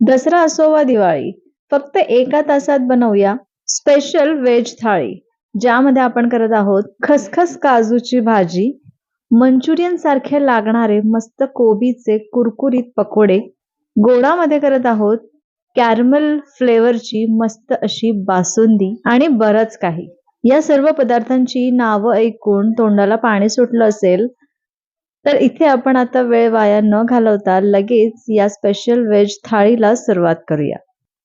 दसरा असो वा दिवाळी फक्त एका तासात बनवूया स्पेशल व्हेज थाळी ज्यामध्ये आपण करत आहोत खसखस काजूची भाजी मंचुरियन सारखे लागणारे मस्त कोबीचे कुरकुरीत पकोडे. गोडामध्ये करत आहोत कॅरमल फ्लेवरची मस्त अशी बासुंदी आणि बरंच काही. या सर्व पदार्थांची नावं ऐकून तोंडाला पाणी सुटलं असेल तर इथे आपण आता वेळ वाया न घालवता लगेच या स्पेशल व्हेज थाळीला सुरुवात करूया.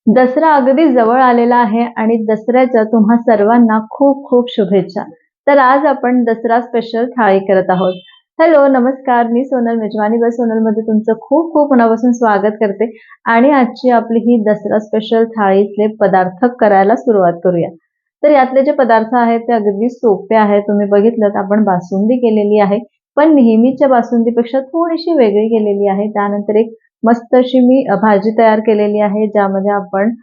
दसरा अगदी जवळ आलेला आहे आणि दसऱ्याच्या तुम्हा सर्वांना खूप खूप शुभेच्छा. तर आज आपण दसरा स्पेशल थाळी करत आहोत. हॅलो नमस्कार. मी सोनल मेजवानी व सोनलमध्ये तुमचं खूप खूप मनापासून स्वागत करते. आणि आजची आपली ही दसरा स्पेशल थाळीतले पदार्थ करायला सुरुवात करूया. तर यातले जे पदार्थ आहेत ते अगदी सोपे आहेत. तुम्ही बघितलं तर आपण बासुंदी केलेली आहे. पण नेहमीच्या बासुंदीपेक्षा थोडीशी वेगळी केलेली आहे. त्यानंतर एक मस्त अशी मी भाजी तयार केलेली आहे ज्यामध्ये आपण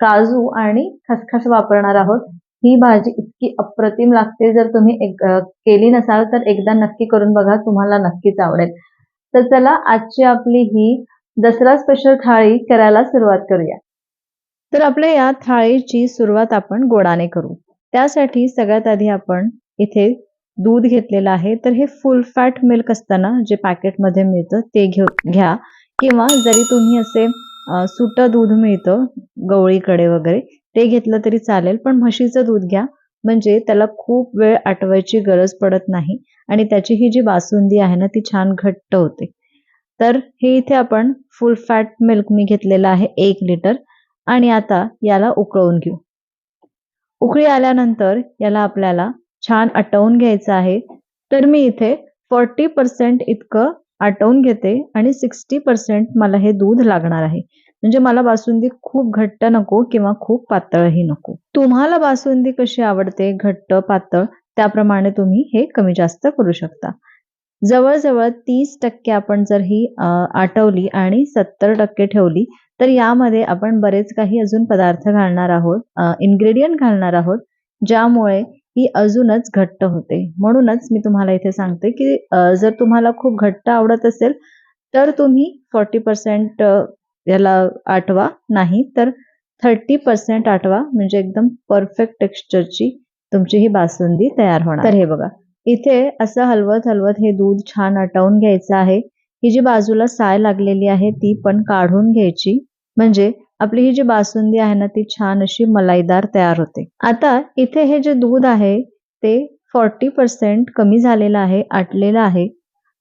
काजू आणि खसखस वापरणार आहोत. ही भाजी इतकी अप्रतिम लागते. जर तुम्ही एक केली नसाल तर एकदा नक्की करून बघा तुम्हाला नक्कीच आवडेल. तर चला आजची आपली ही दसरा स्पेशल थाळी करायला सुरुवात करूया. तर आपल्या या थाळीची सुरुवात आपण गोडाने करू. त्यासाठी सगळ्यात आधी आपण इथे दूध घेतलेलं आहे तर हे फुल फॅट मिल्क असताना जे पॅकेटमध्ये मिळतं ते घेऊ घ्या. किंवा जरी तुम्ही असे सुटं दूध मिळतं गवळीकडे वगैरे ते घेतलं तरी चालेल पण म्हशीचं दूध घ्या. म्हणजे त्याला खूप वेळ आटवायची गरज पडत नाही आणि त्याची ही जी बासुंदी आहे ना ती छान घट्ट होते. तर हे इथे आपण फुल फॅट मिल्क मी घेतलेलं आहे एक लिटर आणि आता याला उकळून घेऊ. उकळी आल्यानंतर याला आपल्याला छान आटवून घ्यायचं आहे. तर मी इथे फोर्टी पर्सेंट इतकं आटवून घेते आणि सिक्स्टी पर्सेंट मला हे दूध लागणार आहे. म्हणजे मला बासुंदी खूप घट्ट नको किंवा खूप पातळही नको. तुम्हाला बासुंदी कशी आवडते? घट्ट पातळ त्याप्रमाणे तुम्ही हे कमी जास्त करू शकता. जवळजवळ तीस टक्के आपण जर ही आटवली आणि सत्तर टक्के ठेवली तर यामध्ये आपण बरेच काही अजून पदार्थ घालणार आहोत इन्ग्रेडियंट घालणार आहोत ज्यामुळे ही अजूनच घट्ट होते. म्हणूनच मी तुम्हाला इथे सांगते की जर तुम्हाला खूप घट्ट आवडत असेल तर तुम्ही फोर्टी पर्सेंट याला आठवा. नाही तर थर्टी पर्सेंट आठवा. म्हणजे एकदम परफेक्ट टेक्स्चरची तुमची ही बासुंदी तयार होणार. तर हे बघा. इथे असं हलवत हलवत हे दूध छान आटवून घ्यायचं आहे. ही जी बाजूला साय लागलेली आहे ती पण काढून घ्यायची. म्हणजे आपली ही जी बासुंदी आहे ना ती छान अशी मलाईदार तयार होते. आता इथे हे जे दूध आहे ते फॉर्टी पर्सेंट कमी झालेलं आहे आटलेलं आहे.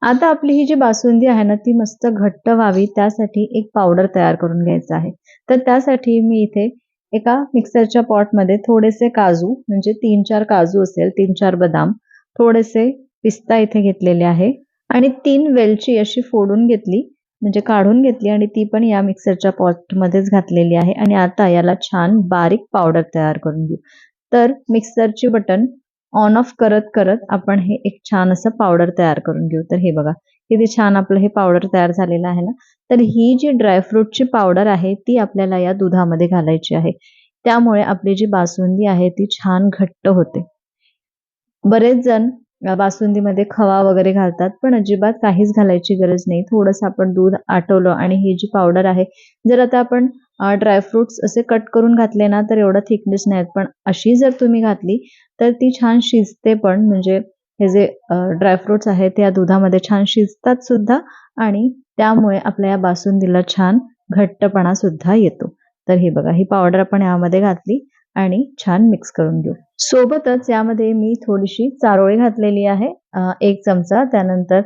आता आपली ही जी बासुंदी आहे ना ती मस्त घट्ट व्हावी त्यासाठी एक पावडर तयार करून घ्यायचा आहे. तर त्यासाठी मी इथे एका मिक्सरच्या पॉटमध्ये थोडेसे काजू म्हणजे तीन चार काजू असेल तीन चार बदाम थोडेसे पिस्ता इथे घेतलेले आहे. आणि तीन वेलची अशी फोडून घेतली. म्हणजे काढून घेतली आणि ती पण या मिक्सरच्या पॉटमध्येच घातलेली आहे. आणि आता याला छान बारीक पावडर तयार करून घेऊ. तर मिक्सरची बटन ऑन ऑफ करत करत आपण हे एक छान असं पावडर तयार करून घेऊ. तर हे बघा किती छान आपलं हे पावडर तयार झालेलं आहे ना. तर ही जी ड्रायफ्रूटची पावडर आहे ती आपल्याला या दुधामध्ये घालायची आहे. त्यामुळे आपली जी बासुंदी आहे ती छान घट्ट होते. बरेच जण बासुंदीमध्ये खवा वगैरे घालतात पण अजिबात काहीच घालायची गरज नाही. थोडंसं आपण दूध आटवलं आणि ही जी पावडर आहे जर आता आपण ड्रायफ्रुट्स असे कट करून घातले ना तर एवढं थिकनेस नाहीत. पण अशी जर तुम्ही घातली तर ती छान शिजते पण. म्हणजे हे जे ड्रायफ्रुट्स आहेत ते या दुधामध्ये छान शिजतात सुद्धा आणि त्यामुळे आपल्या या बासुंदीला छान घट्टपणा सुद्धा येतो. तर हे बघा ही पावडर आपण यामध्ये घातली आणि छान मिक्स करून घेऊ. सोबतच यामध्ये मी थोडीशी चारोळी घातलेली आहे. एक चमचा त्यानंतर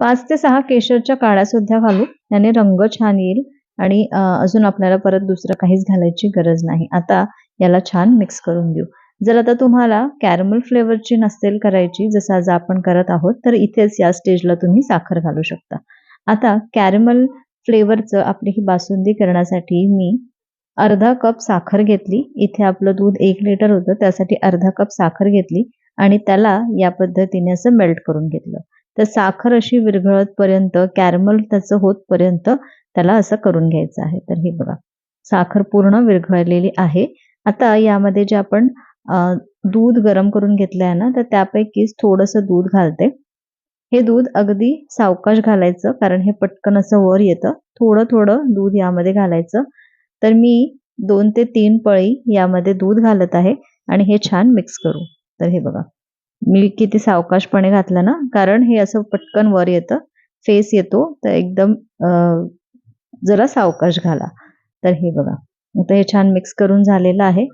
पाच ते सहा केशरच्या काळ्या सुद्धा घालू त्याने रंग छान येईल आणि अजून आपल्याला परत दुसरं काहीच घालायची गरज नाही. आता याला छान मिक्स करून घेऊ. जर आता तुम्हाला कॅरमल फ्लेवरची नसेल करायची जसं आज आपण करत आहोत तर इथेच या स्टेजला तुम्ही साखर घालू शकता. आता कॅरमल फ्लेवरचं आपली ही बासुंदी करण्यासाठी मी अर्धा कप साखर घेतली. इथे आपलं दूध एक लिटर होतं. त्यासाठी अर्धा कप साखर घेतली आणि त्याला या पद्धतीने असं मेल्ट करून घेतलं. तर साखर अशी विरघळत पर्यंत कॅरमल त्याचं होतपर्यंत त्याला असं करून घ्यायचं आहे. तर हे बघा. साखर पूर्ण विरघळलेली आहे. आता यामध्ये जे आपण दूध गरम करून घेतलं आहे ना तर त्यापैकीच थोडंसं दूध घालते. हे दूध अगदी सावकाश घालायचं कारण हे पटकन असं वर येतं. थोडं थोडं दूध यामध्ये घालायचं. तर मी दोन ते तीन पळी यामध्ये दूध घालत आहे आणि हे छान मिक्स करू. तर हे बघा. मी किती सावकाशपणे घातलं ना? कारण हे असं पटकन वर येतं फेस येतो तर एकदम जरा सावकाश घाला. तर हे बघा. आता हे छान मिक्स करून झालेलं आहे.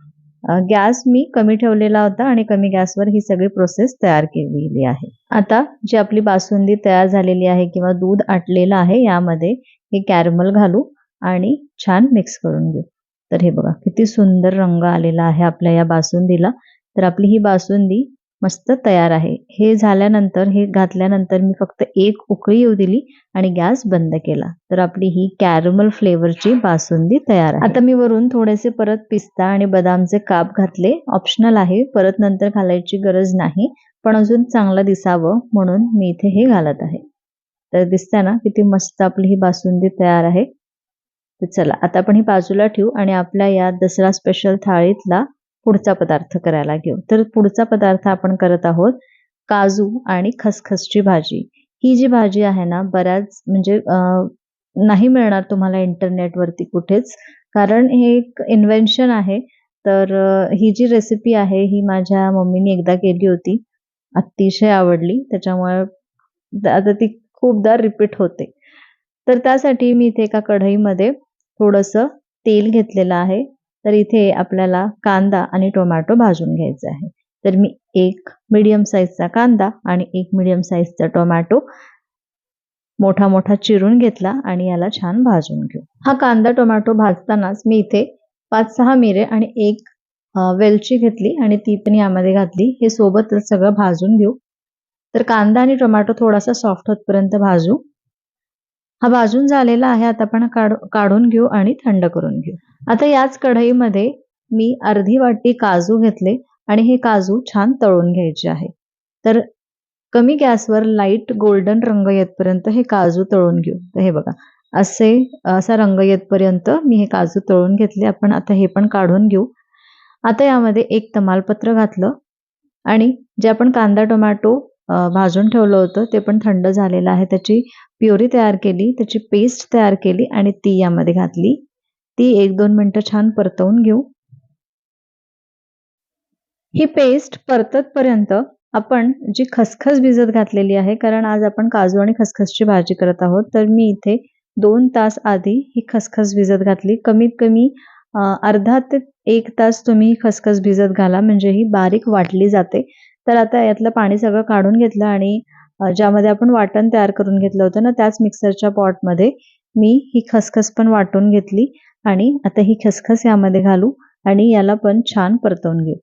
गॅस मी कमी ठेवलेला होता आणि कमी गॅसवर ही सगळी प्रोसेस तयार केलेली आहे. आता जी आपली बासुंदी तयार झालेली आहे किंवा दूध आटलेलं आहे यामध्ये हे कॅरमल घालू. आणि छान मिक्स करून घेऊ. तर हे बघा किती सुंदर रंग आलेला आहे आपल्या या बासुंदीला. तर आपली ही बासुंदी मस्त तयार आहे. हे झाल्यानंतर हे घातल्यानंतर मी फक्त एक उकळी येऊ दिली आणि गॅस बंद केला. तर आपली ही कॅरमल फ्लेवरची बासुंदी तयार आहे. आता मी वरून थोडेसे परत पिस्ता आणि बदामचे काप घातले. ऑप्शनल आहे. परत नंतर घालायची गरज नाही. पण अजून चांगलं दिसावं म्हणून मी इथे हे घालत आहे. तर दिसतं ना किती मस्त आपली ही बासुंदी तयार आहे. तर चला आता आपण ही बाजूला ठेवू आणि आपल्या या दसरा स्पेशल थाळीतला पुढचा पदार्थ करायला घेऊ. तर पुढचा पदार्थ आपण करत आहोत काजू आणि खसखसची भाजी. ही जी भाजी आहे ना बऱ्याच म्हणजे नाही मिळणार तुम्हाला इंटरनेटवरती कुठेच कारण हे एक इन्व्हेन्शन आहे. तर ही जी रेसिपी आहे ही माझ्या मम्मीने एकदा केली होती. अतिशय आवडली. त्याच्यामुळे आता ती खूपदा रिपीट होते. तर त्यासाठी मी इथे एका कढईमध्ये थोडंसं तेल घेतलेलं आहे. तर इथे आपल्याला कांदा आणि टोमॅटो भाजून घ्यायचा आहे. तर मी एक मीडियम साईजचा कांदा आणि एक मीडियम साईजचा टोमॅटो मोठा मोठा चिरून घेतला आणि याला छान भाजून घेऊ. हा कांदा टोमॅटो भाजतानाच मी इथे पाच सहा मिरे आणि एक वेलची घेतली आणि ती पण यामध्ये घातली. हे सोबतच सगळं भाजून घेऊ. तर कांदा आणि टोमॅटो थोडासा सॉफ्ट होतपर्यंत भाजू. हा भाजून झालेला आहे. आता आपण काढून घेऊ आणि थंड करून घेऊ. आता याच कढईमध्ये मी अर्धी वाटी काजू घेतले आणि हे काजू छान तळून घ्यायचे आहे. तर कमी गॅसवर लाइट गोल्डन रंग येतपर्यंत हे काजू तळून घेऊ. तर हे बघा असे असा रंग येतपर्यंत मी हे काजू तळून घेतले. आपण आता हे पण काढून घेऊ. आता यामध्ये एक तमालपत्र घातलं आणि जे आपण कांदा टोमॅटो भाजून ठेवलं होतं ते पण थंड झालेलं आहे. त्याची प्युरी तयार केली त्याची पेस्ट तयार केली आणि ती यामध्ये घातली. ती एक दोन मिनटं छान परतवून घेऊ. ही पेस्ट परततपर्यंत आपण जी खसखस भिजत घातलेली आहे कारण आज आपण काजू आणि खसखसची भाजी करत आहोत तर मी इथे दोन तास आधी ही खसखस भिजत घातली. कमीत कमी अर्धा ते एक तास तुम्ही खसखस भिजत घाला म्हणजे ही बारीक वाटली जाते. तर आता यातलं पाणी सगळं काढून घेतलं आणि ज्यामध्ये आपण वाटण तयार करून घेतलं होतं ना त्याच मिक्सरच्या पॉटमध्ये मी ही खसखस पण वाटून घेतली आणि आता ही खसखस यामध्ये घालू आणि याला पण छान परतवून घेऊ.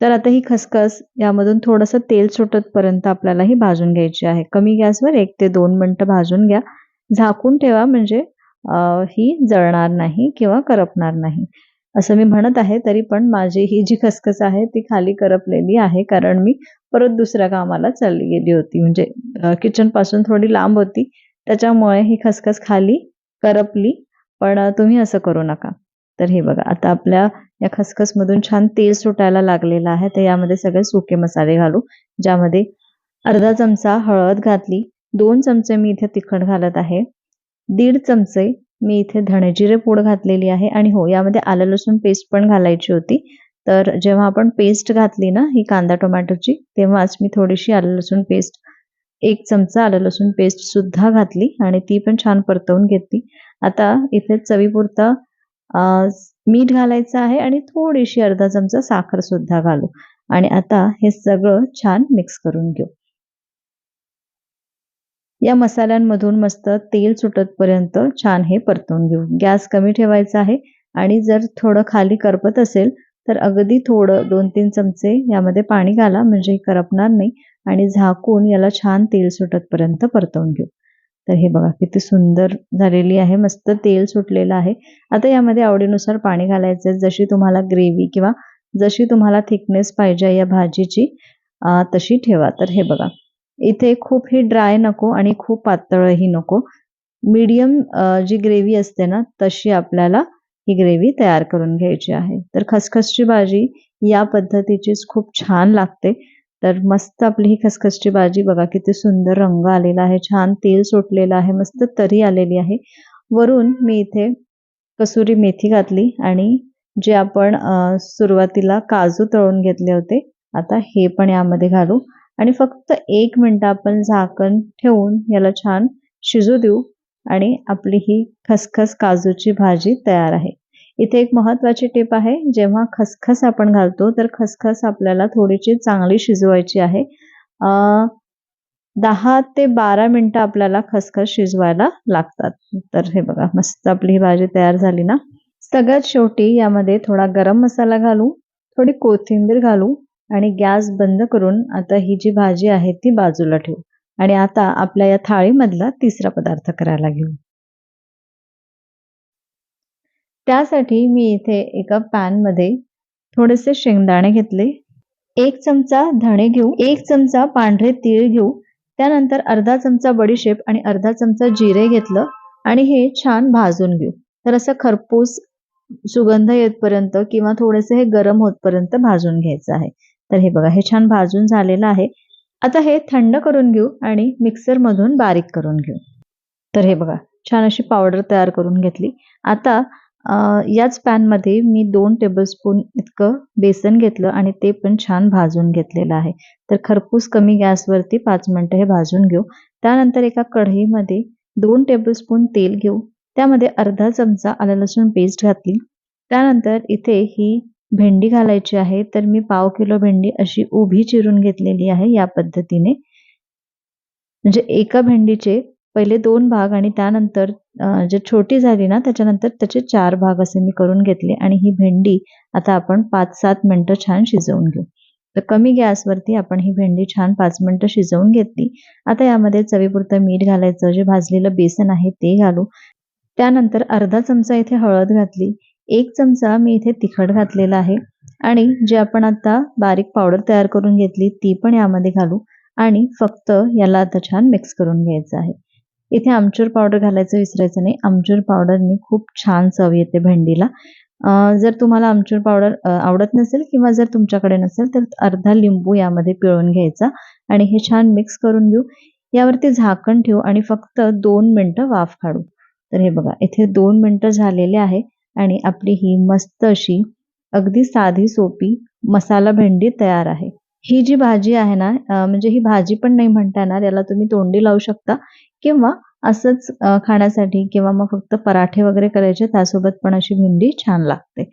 तर आता ही खसखस यामधून थोडंसं तेल सुटतपर्यंत आपल्याला ही भाजून घ्यायची आहे. कमी गॅसवर एक ते दोन मिनटं भाजून घ्या. झाकून ठेवा म्हणजे ही जळणार नाही किंवा करपणार नाही. असं मी म्हणत आहे तरी पण माझी ही जी खसखस आहे ती खाली करपलेली आहे कारण मी परत दुसऱ्या कामाला चालली गेली होती. म्हणजे किचनपासून थोडी लांब होती. त्याच्यामुळे ही खसखस खाली करपली. पण तुम्ही असं करू नका. तर हे बघा आता आपल्या या खसखसमधून छान तेल सुटायला लागलेलं आहे. तर यामध्ये सगळे सुके मसाले घालू. ज्यामध्ये अर्धा चमचा हळद घातली. दोन चमचे मी इथे तिखट घालत आहे. दीड चमचे मी इथे धणेजिरे पूड घातलेली आहे आणि हो यामध्ये आलं लसूण पेस्ट पण घालायची होती. तर जेव्हा आपण पेस्ट घातली ना ही कांदा टोमॅटोची तेव्हाच मी थोडीशी आलं लसूण पेस्ट एक चमचा आलं लसूण पेस्ट सुद्धा घातली आणि ती पण छान परतवून घेतली. आता इथे चवीपुरता मीठ घालायचं आहे आणि थोडीशी अर्धा चमचा साखर सुद्धा घालू. आणि आता हे सगळं छान मिक्स करून घेऊ. या मसाल्यांमधून मस्त तेल सुटतपर्यंत छान हे परतून घेऊ. गॅस कमी ठेवायचा आहे आणि जर थोडं खाली करपत असेल तर अगदी थोडं दोन तीन चमचे यामध्ये पाणी घाला म्हणजे करपणार नाही आणि झाकून याला छान तेल सुटतपर्यंत परतवून घेऊ. तर हे बघा किती सुंदर झालेली आहे मस्त तेल सुटलेलं आहे. आता यामध्ये आवडीनुसार पाणी घालायचं जशी तुम्हाला ग्रेव्ही किंवा जशी तुम्हाला थिकनेस पाहिजे या भाजीची तशी ठेवा. तर हे बघा. इथे खूप ही ड्राय नको आणि खूप पातळही नको. मीडियम जी ग्रेव्ही असते ना तशी आपल्याला ही ग्रेव्ही तयार करून घ्यायची आहे. तर खसखसची भाजी या पद्धतीचीच खूप छान लागते. तर मस्त आपली ही खसखसची भाजी बघा किती सुंदर रंग आलेला आहे छान तेल सुटलेलं आहे मस्त तरी आलेली आहे. वरून मी इथे कसुरी मेथी घातली आणि जे आपण सुरुवातीला काजू तळून घेतले होते आता हे पण यामध्ये घालू. आणि फक्त एक मिनटं आपण झाकण ठेवून याला छान शिजू देऊ आणि आपली ही खसखस काजूची भाजी तयार आहे. इथे एक महत्वाची टिप आहे जेव्हा खसखस आपण घालतो तर खसखस आपल्याला थोडीशी चांगली शिजवायची आहे. दहा ते बारा मिनटं आपल्याला खसखस शिजवायला लागतात. तर हे बघा मस्त आपली ही भाजी तयार झाली ना. सगळ्यात शेवटी यामध्ये थोडा गरम मसाला घालू थोडी कोथिंबीर घालू आणि गॅस बंद करून आता ही जी भाजी आहे ती बाजूला ठेवू. आणि आता आपल्या या थाळीमधला तिसरा पदार्थ करायला घेऊ. त्यासाठी मी इथे एका पॅनमध्ये थोडेसे शेंगदाणे घेतले. एक चमचा धणे घेऊ एक चमचा पांढरे तीळ घेऊ त्यानंतर अर्धा चमचा बडीशेप आणि अर्धा चमचा जिरे घेतलं आणि हे छान भाजून घेऊ. तर असं खरपूस सुगंध येतपर्यंत किंवा थोडेसे हे गरम होतपर्यंत भाजून घ्यायचं आहे. तर हे बघा हे छान भाजून झालेलं आहे. आता हे थंड करून घेऊ आणि मिक्सरमधून बारीक करून घेऊ. तर हे बघा छान अशी पावडर तयार करून घेतली. आता याच पॅनमध्ये मी दोन टेबलस्पून इतकं बेसन घेतलं आणि ते पण छान भाजून घेतलेलं आहे. तर खरपूस कमी गॅसवरती पाच मिनटं हे भाजून घेऊ. त्यानंतर एका कढईमध्ये दोन टेबलस्पून तेल घेऊ. त्यामध्ये अर्धा चमचा आलं लसूण पेस्ट घातली. त्यानंतर इथे ही भेंडी घालायची आहे तर मी पाव किलो भेंडी अशी उभी चिरून घेतलेली आहे या पद्धतीने. म्हणजे एका भेंडीचे पहिले दोन भाग आणि त्यानंतर जे छोटी झाली ना त्याच्यानंतर त्याचे चार भाग असे मी करून घेतले आणि ही भेंडी आता आपण पाच सात मिनटं छान शिजवून घेऊ. तर कमी गॅसवरती आपण ही भेंडी छान पाच मिनटं शिजवून घेतली. आता यामध्ये चवीपुरतं मीठ घालायचं जे भाजलेलं बेसन आहे ते घालू. त्यानंतर अर्धा चमचा इथे हळद घातली. एक चमचा मी इथे तिखट घातलेला आहे. आणि जे आपण आता बारीक पावडर तयार करून घेतली ती पण यामध्ये घालू. आणि फक्त याला आता छान मिक्स करून घ्यायचं आहे. इथे आमचूर पावडर घालायचं विसरायचं नाही. आमचूर पावडरनी खूप छान चव येते भेंडीला. जर तुम्हाला आमचूर पावडर आवडत नसेल किंवा जर तुमच्याकडे नसेल तर अर्धा लिंबू यामध्ये पिळून घ्यायचा. आणि हे छान मिक्स करून घेऊ. यावरती झाकण ठेवू आणि फक्त दोन मिनटं वाफ काढू. तर हे बघा इथे दोन मिनटं झालेले आहे. आणि आपली ही मस्त अशी अगदी साधी सोपी मसाला भेंडी तयार आहे. ही जी भाजी आहे ना म्हणजे ही भाजी पण नाही म्हणता येणार याला तुम्ही तोंडी लावू शकता. किंवा असंच खाण्यासाठी किंवा मग फक्त पराठे वगैरे करायचे त्यासोबत पण अशी भेंडी छान लागते.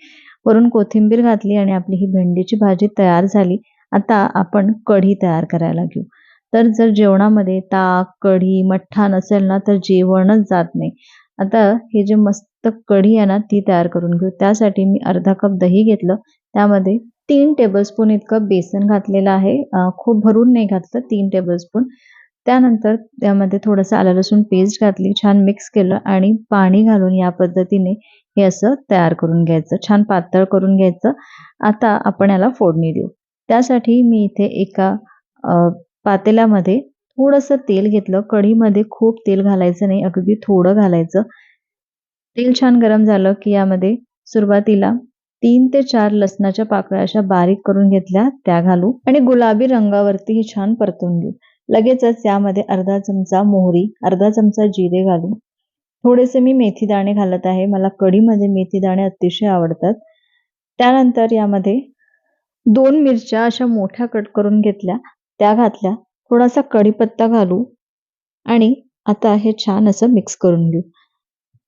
वरून कोथिंबीर घातली आणि आपली ही भेंडीची भाजी तयार झाली. आता आपण कढी तयार करायला घेऊ. तर जर जेवणामध्ये ताक कढी मठ्ठा नसेल ना तर जेवणच जात नाही. आता हे जे मस्त कढी आहे ना ती तयार करून घेऊ. त्यासाठी मी अर्धा कप दही घेतलं. त्यामध्ये तीन टेबलस्पून इतकं बेसन घातलेलं आहे. खूप भरून नाही घातलं तीन टेबलस्पून त्यानंतर त्यामध्ये थोडंसं आलं लसूण पेस्ट घातली छान मिक्स केलं आणि पाणी घालून या पद्धतीने हे असं तयार करून घ्यायचं. छान पातळ करून घ्यायचं. आता आपण याला फोडणी देऊ. त्यासाठी मी इथे एका पातेल्यामध्ये थोडंसं तेल घेतलं. कढीमध्ये खूप तेल घालायचं नाही. अगदी थोडं घालायचं. तेल छान गरम झालं की यामध्ये सुरुवातीला तीन ते चार लसणाच्या पाकळ्या अशा बारीक करून घेतल्या. त्या घालू. आणि गुलाबी रंगावरती ही छान परतून घेऊ. लगेचच यामध्ये अर्धा चमचा मोहरी अर्धा चमचा जिरे घालू. थोडेसे मी मेथी दाणे घालत आहे. मला कढीमध्ये मेथी दाणे अतिशय आवडतात. त्यानंतर यामध्ये दोन मिरच्या अशा मोठ्या कट करून घेतल्या. त्या घातल्या. थोडासा कढीपत्ता घालू आणि आता हे छान असं मिक्स करून घेऊ.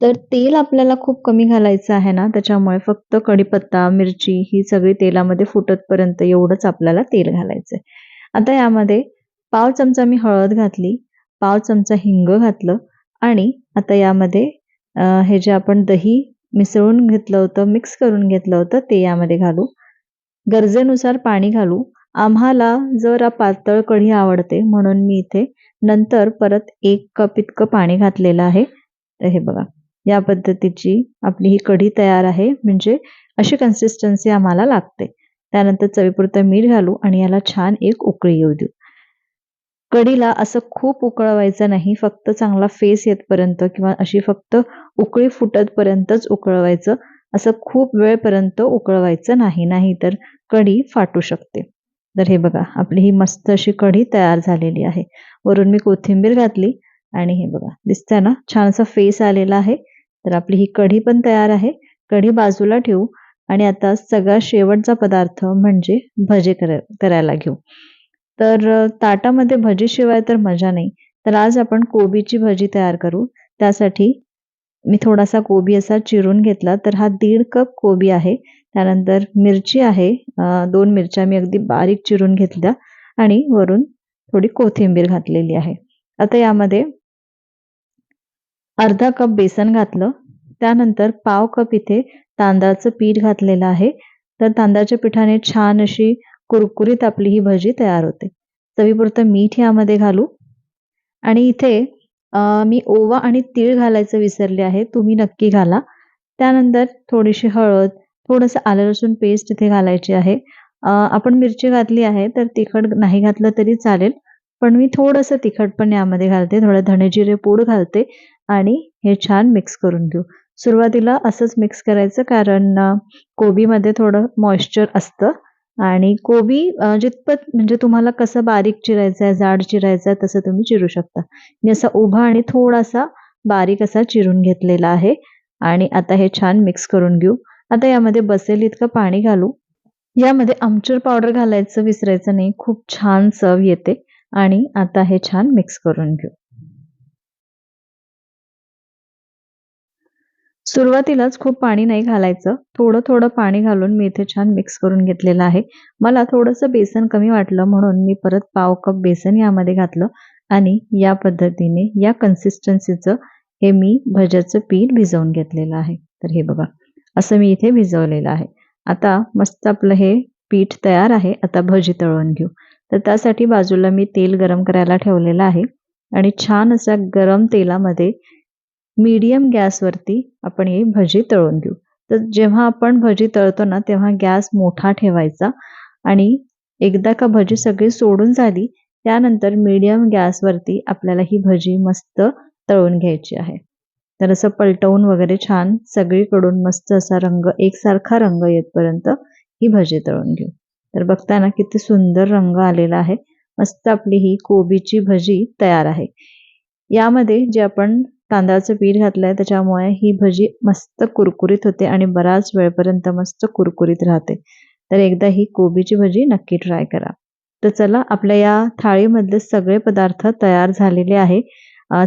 तर तेल आपल्याला खूप कमी घालायचं आहे ना त्याच्यामुळे फक्त कढीपत्ता मिरची ही सगळी तेलामध्ये फुटतपर्यंत एवढंच आपल्याला तेल घालायचं आहे आता यामध्ये पाव चमचा मी हळद घातली पाव चमचा हिंग घातलं आणि आता यामध्ये हे जे आपण दही मिसळून घेतलं होतं मिक्स करून घेतलं होतं ते यामध्ये घालू. गरजेनुसार पाणी घालू. आम्हाला जरा पातळ कढी आवडते म्हणून मी इथे नंतर परत एक कप इतकं पाणी घातलेलं आहे. हे बघा या पद्धतीची आपली ही कढी तयार आहे. म्हणजे अशी कन्सिस्टन्सी आम्हाला लागते. त्यानंतर चवीपुरतं मीठ घालू आणि याला छान एक उकळी येऊ देऊ. कढीला असं खूप उकळवायचं नाही फक्त चांगला फेस येतपर्यंत किंवा अशी फक्त उकळी फुटतपर्यंतच उकळवायचं. असं खूप वेळपर्यंत उकळवायचं नाही नाही तर कढी फाटू शकते. तर हे बघा आपली ही मस्त अशी कढी तयार झालेली आहे. वरून मी कोथिंबीर घातली आणि हे बघा दिसतंय ना छान असा फेस आलेला आहे. तर आपली ही कढी पण तयार आहे. कढी बाजूला ठेवू आणि आता सगळा शेवटचा पदार्थ म्हणजे भजे करायला घेऊ. तर ताटामध्ये ताटामध्ये भजीशिवाय तर मजा नाही. तर आज आपण कोबीची भजी तयार करू. त्यासाठी मी थोडासा कोबी असा चिरून घेतला तर हा दीड कप कोबी आहे. त्यानंतर मिरची आहे. दोन मिरच्या मी अगदी बारीक चिरून घेतल्या आणि वरून थोडी कोथिंबीर घातलेली आहे. आता यामध्ये अर्धा कप बेसन घातलं. त्यानंतर पाव कप इथे तांदळाचं पीठ घातलेलं आहे. तर तांदळाच्या पिठाने छान अशी कुरकुरीत आपली ही भजी तयार होते. चवीपुरतं मीठ यामध्ये घालू. आणि इथे मी ओवा आणि तीळ घालायचं विसरले आहे. तुम्ही नक्की घाला. त्यानंतर थोडीशी हळद थोडंसं आलं लसूण पेस्ट इथे घालायची आहे. आपण मिरची घातली आहे तर तिखट नाही घातलं तरी चालेल. पण मी थोडंसं तिखट पण यामध्ये घालते थोडं धणे जिरे पूड घालते आणि हे छान मिक्स करून घेऊ. सुरुवातीला असंच मिक्स करायचं कारण कोबीमध्ये थोडं मॉइश्चर असतं आणि कोबी जितपत म्हणजे तुम्हाला कसं बारीक चिरायचं आहे जाड चिरायचं आहे तसं तुम्ही चिरू शकता. मी असा उभा आणि थोडासा बारीक असा चिरून घेतलेला आहे आणि आता हे छान मिक्स करून घेऊ. आता यामध्ये बसेल इतकं पाणी घालू. यामध्ये आमचूर पावडर घालायचं विसरायचं नाही. खूप छान चव येते आणि आता हे छान मिक्स करून घेऊ. सुरुवातीलाच खूप पाणी नाही घालायचं. थोडं थोडं पाणी घालून मी इथे छान मिक्स करून घेतलेलं आहे. मला थोडंसं बेसन कमी वाटलं म्हणून मी परत पाव कप बेसन यामध्ये घातलं आणि या पद्धतीने या कन्सिस्टन्सीचं हे मी भज्याचं पीठ भिजवून घेतलेलं आहे. तर हे बघा. असं मी इथे भिजवलेलं आहे. आता मस्त आपलं हे पीठ तयार आहे. आता भजी तळून घेऊ. तर त्यासाठी बाजूला मी तेल गरम करायला ठेवलेलं आहे. आणि छान अशा गरम तेलामध्ये मीडियम गॅसवरती आपण ही भजी तळून घेऊ. तर जेव्हा आपण भजी तळतो ना तेव्हा गॅस मोठा ठेवायचा. आणि एकदा का भजी सगळी सोडून झाली त्यानंतर मीडियम गॅसवरती आपल्याला ही भजी मस्त तळून घ्यायची आहे. तर असं पलटवून वगैरे छान सगळीकडून मस्त असा रंग एकसारखा रंग येतपर्यंत ही भजी तळून घेऊ. तर बघताना किती सुंदर रंग आलेला आहे. मस्त आपली ही कोबीची भजी तयार आहे. यामध्ये जे आपण तांदळाचं पीठ घातलंय त्याच्यामुळे ही भजी मस्त कुरकुरीत होते आणि बराच वेळपर्यंत मस्त कुरकुरीत राहते. तर एकदा ही कोबीची भजी नक्की ट्राय करा. तर चला आपल्या या थाळीमधले सगळे पदार्थ तयार झालेले आहे.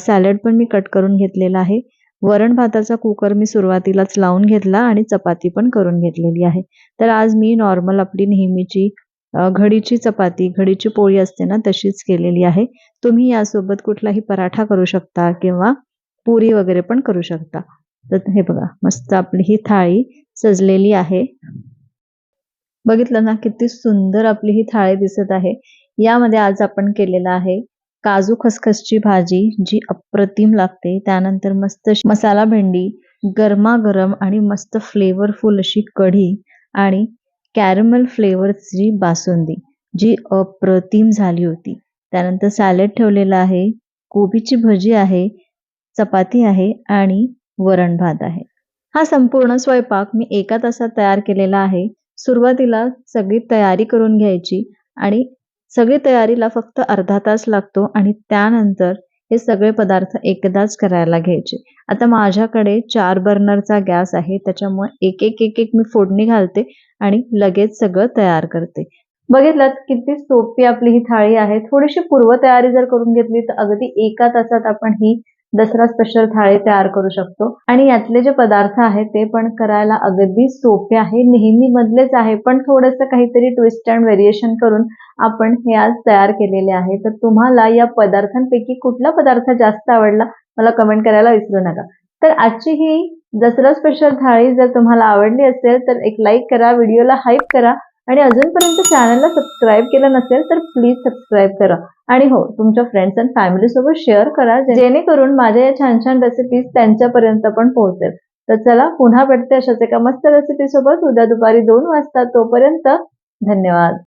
सॅलड पण मी कट करून घेतलेला आहे. वरण भाताचा कुकर मी सुरुवातीलाच लावून घेतला आणि चपाती पण करून घेतलेली आहे. तर आज मी नॉर्मल आपली नेहमीची घडीची चपाती घडीची पोळी असते ना तशीच केलेली आहे. तुम्ही यासोबत कुठलाही पराठा करू शकता किंवा पुरी वगैरे पण करू शकता. तर हे बघा मस्त आपली ही थाळी सजलेली आहे. बघितलं ना किती सुंदर आपली ही थाळी दिसत आहे. यामध्ये आज आपण केलेलं आहे काजू खसखसची भाजी जी अप्रतिम लागते. त्यानंतर मस्त मसाला भेंडी गरमागरम आणि मस्त फ्लेवरफुल अशी कढी आणि कॅरमल फ्लेवरची बासुंदी जी अप्रतिम झाली होती. त्यानंतर सॅलड ठेवलेलं आहे कोबीची भजी आहे चपाती आहे आणि वरण भात आहे. हा संपूर्ण स्वयंपाक मी एका तासात तयार केलेला आहे. सुरुवातीला सगळी तयारी करून घ्यायची आणि सगळी तयारीला फक्त अर्धा तास लागतो आणि त्यानंतर हे सगळे पदार्थ एकदाच करायला घ्यायचे. आता माझ्याकडे चार बर्नरचा गॅस आहे त्याच्यामुळे एक एक एक एक मी फोडणी घालते आणि लगेच सगळं तयार करते. बघितलं किती सोपी आपली ही थाळी आहे. थोडीशी पूर्वतयारी जर करून घेतली तर अगदी एका तासात आपण ही दसरा स्पेशल थाळी तयार करू शकतो. आणि यातले जे पदार्थ आहेत ते पण करायला अगदी सोपे आहे. नेहमी मधलेच आहे पण थोडंसं काहीतरी ट्विस्ट अँड व्हेरिएशन करून आपण हे आज तयार केलेले आहे. तर तुम्हाला या पदार्थांपैकी कुठला पदार्थ जास्त आवडला मला कमेंट करायला विसरू नका. तर आजची ही दसरा स्पेशल थाळी जर तुम्हाला आवडली असेल तर एक लाईक करा व्हिडिओला हाईप करा. आणि अजूनपर्यंत चॅनलला सबस्क्राईब केलं नसेल तर प्लीज सबस्क्राईब करा. आणि हो तुमच्या फ्रेंड्स अँड फॅमिली सोबत शेअर करा जेणेकरून माझ्या या छान छान रेसिपीज त्यांच्यापर्यंत पण पोहोचेल. तर चला पुन्हा भेटते अशाच एका मस्त रेसिपी सोबत. उद्या दुपारी दोन वाजता तोपर्यंत धन्यवाद.